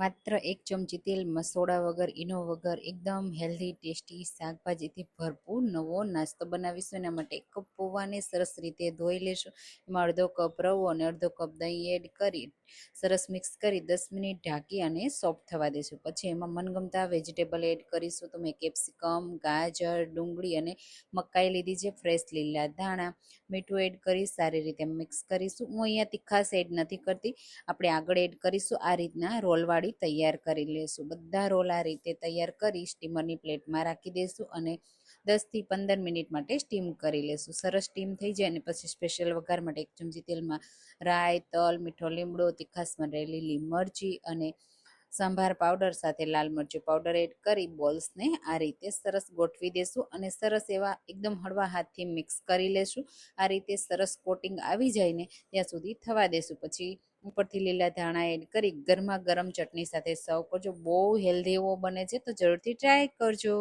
માત્ર એક ચમચી તેલ, મસોડા વગર, ઈનો વગર, એકદમ હેલ્ધી ટેસ્ટી શાકભાજીથી ભરપૂર નવો નાસ્તો બનાવીશું. એના માટે એક કપ પૌવાને સરસ રીતે ધોઈ લેશું. એમાં અડધો કપ રવો અને અડધો કપ દહીં એડ કરી, સરસ મિક્સ કરી દસ મિનિટ ઢાંકી અને સોફ્ટ થવા દઈશું પછી એમાં મનગમતા વેજીટેબલ એડ કરીશું. તો મેં કેપ્સિકમ ગાજર, ડુંગળી અને મકાઈ લીધી છે ફ્રેશ લીલા ધાણા, મીઠું એડ કરી સારી રીતે મિક્સ કરીશું. હું અહીંયા તીખાશ એડ નથી કરતી. આપણે આગળ એડ કરીશું. આ રીતના રોલવાળી તૈયાર કરી લેશું. બધા રોલ આ રીતે તૈયાર કરી સ્ટીમરની પ્લેટમાં રાખી દઈશું અને દસથી પંદર મિનિટ માટે સ્ટીમ કરી લેશું. સરસ સ્ટીમ થઈ જાય અને પછી સ્પેશિયલ વઘાર માટે એક ચમચી તેલમાં રાઈ, તલ, મીઠો લીમડો તીખાસમાં રહેલી લીલી મરચી અને સંભાર પાવડર સાથે લાલ મરચું પાવડર એડ કરી બોલ્સને આ રીતે સરસ ગોઠવી દેશું અને સરસ એવા એકદમ હળવા હાથથી મિક્સ કરી લેશું. આ રીતે સરસ કોટિંગ આવી જાય ને ત્યાં સુધી થવા દેશું. પછી ઉપરથી લીલા ધાણા એડ કરી ગરમા ગરમ ચટણી સાથે સર્વ કરજો. બહુ હેલ્ધી એવો બને છે તો જરૂરથી ટ્રાય કરજો.